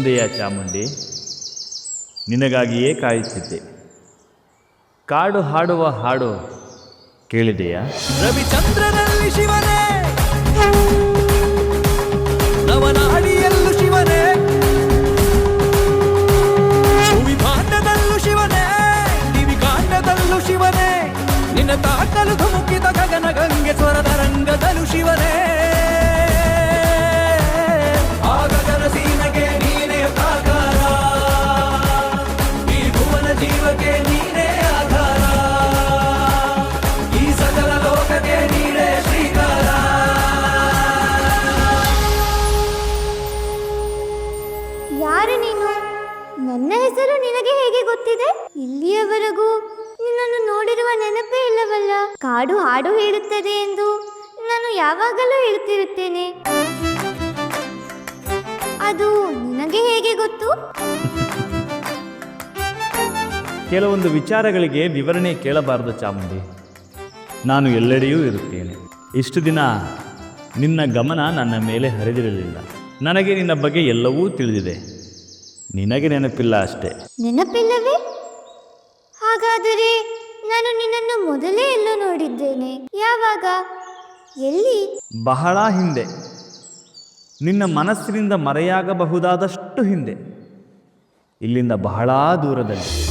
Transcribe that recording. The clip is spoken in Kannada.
ಬಂದೆಯ ಚಾಮುಂಡಿ, ನಿನಗಾಗಿಯೇ ಕಾಯುತ್ತಿದ್ದೆ. ಕಾಡು ಹಾಡುವ ಹಾಡು ಕೇಳಿದೆಯಾ? ರವಿಚಂದ್ರನಲ್ಲಿ ಶಿವನೇ, ನವನಾಡಿಯಲ್ಲೂ ಶಿವನೇ ಭೂಮಿಭಾಂಡದಲ್ಲೂ ಶಿವನೇ ದಿವಿಕಾಂಡದಲ್ಲೂ ಶಿವನೇ, ನಿನ್ನ ತಾಕಲು ಧುಮುಕಿದ ಗಗನ ಗಂಗೆ ಸ್ವರದ ರಂಗದಲ್ಲೂ ಶಿವನೇ. ಹೇಗೆ ಗೊತ್ತಿದೆ? ಇಲ್ಲಿಯವರೆಗೂ ನಿನ್ನನ್ನು ನೋಡಿರುವ ನೆನಪೇ ಇಲ್ಲವಲ್ಲ? ಕಾಡು ಹಾಡು ಹೇಳುತ್ತದೆ ಎಂದು ನಾನು ಯಾವಾಗಲೂ ಹೇಳ್ತಿರುತ್ತೇನೆ. ಅದು ನಿನಗೆ ಹೇಗೆ ಗೊತ್ತು? ಕೆಲವೊಂದು ವಿಚಾರಗಳಿಗೆ ವಿವರಣೆ ಕೇಳಬಾರದು ಚಾಮುಂಡಿ. ನಾನು ಎಲ್ಲೆಡೆಯೂ ಇರುತ್ತೇನೆ. ಇಷ್ಟು ದಿನ ನಿನ್ನ ಗಮನ ನನ್ನ ಮೇಲೆ ಹರಿದಿರಲಿಲ್ಲ. ನನಗೆ ನಿನ್ನ ಬಗ್ಗೆ ಎಲ್ಲವೂ ತಿಳಿದಿದೆ. ನಿನಗೆ ನೆನಪಿಲ್ಲ ಅಷ್ಟೇ. ನೆನಪಿಲ್ಲವೇ? ಹಾಗಾದರೆ ನಾನು ನಿನ್ನನ್ನು ಮೊದಲೇ ಎಲ್ಲೋ ನೋಡಿದ್ದೇನೆ. ಯಾವಾಗ? ಎಲ್ಲಿ? ಬಹಳ ಹಿಂದೆ. ನಿನ್ನ ಮನಸ್ಸಿನಿಂದ ಮರೆಯಾಗಬಹುದಾದಷ್ಟು ಹಿಂದೆ. ಇಲ್ಲಿಂದ ಬಹಳ ದೂರದಲ್ಲಿ.